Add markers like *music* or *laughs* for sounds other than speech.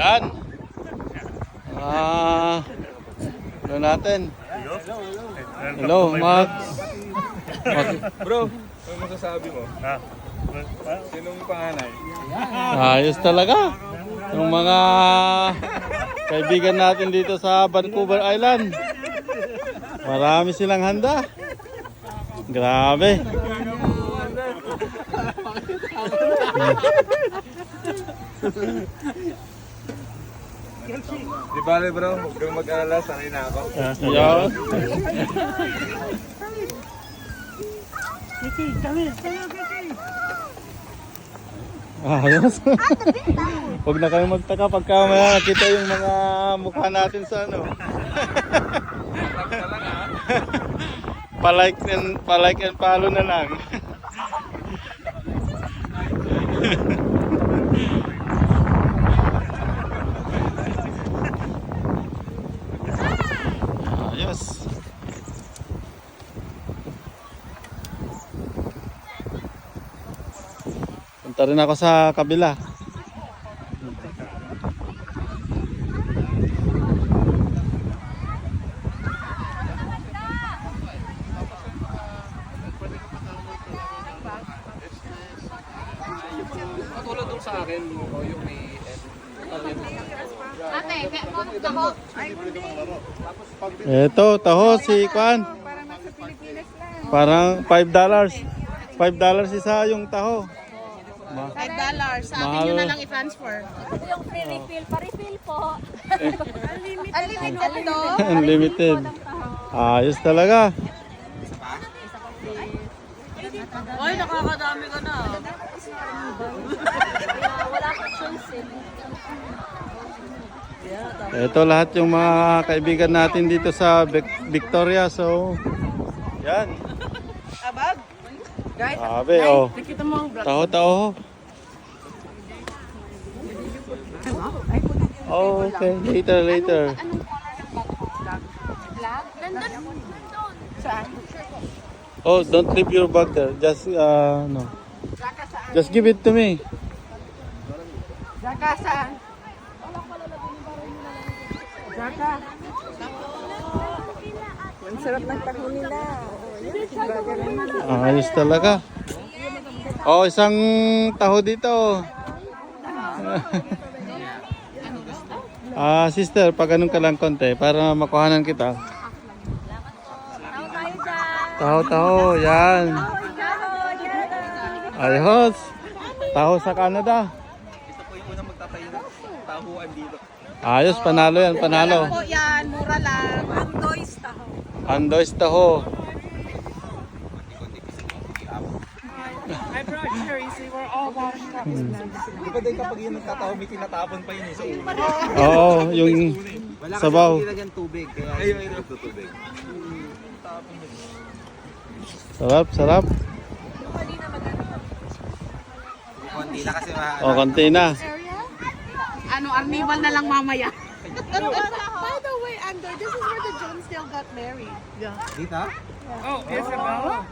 Yan. Ah, ano natin? Hello, Max. Max. Bro, ano masasabi mo? Ha? Sinong panganay? Ayos talaga. Yung mga kaibigan natin dito sa Vancouver Island. Marami silang handa. Grabe. Di bale bro, huwag kang mag-alala, sanay na ako. Yo. Ayos. Huwag na kayong magtaka pagka may nakita yung mga mukha natin sa ano. *laughs* palike and palike and follow na lang. Ayos. Punta rin ako sa kabila. Ate, kaya mo taho. Ito, taho si Kwan. Parang 5 dollars. 5 dollars isa yung taho. Ma- Five dollars. Sa akin Mahal. yun na lang i-transfer. Ito yung free refill. Pa-refill po. *laughs* Unlimited to. *laughs* Unlimited. Ayos talaga. Ay, nakakadami ka na. Wala pa choice eh. Ito lahat yung mga kaibigan natin dito sa Vic- Victoria. So, yan. Abag. Guys, Sabi, oh. nakita mo ang vlog. Taho, taho. Oh, okay. Later, later. Nandun. Saan? Oh, don't leave your bag there. Just, uh, no. Just give it to me. Zaka, saan? Zaka. Ang sarap ng taho nila. Ayos talaga. Oh, isang taho dito. *laughs* Ah, sister, pag anong ka lang konti para makuhanan kita. Taho, taho, yan. Ayos. Taho sa Canada. Ito po yung unang magtatayo ng tahuan dito. Ayos, panalo yan, panalo. Po yan, mura lang. Andoys taho. Andois taho. I brought cherries. We were all washed up. Di ba din kapag yun nagtataho, may tinatapon pa yun eh sa ulo. Oo, yung sabaw. nilagyan tubig, kaya ayun, ayun, tubig. Sarap, sarap. Konti na kasi ma... O, konti na. Ano, arnival na lang mamaya. By the way, Andor, this is where the Jonesdale got married. Dito? Oh, Isabella?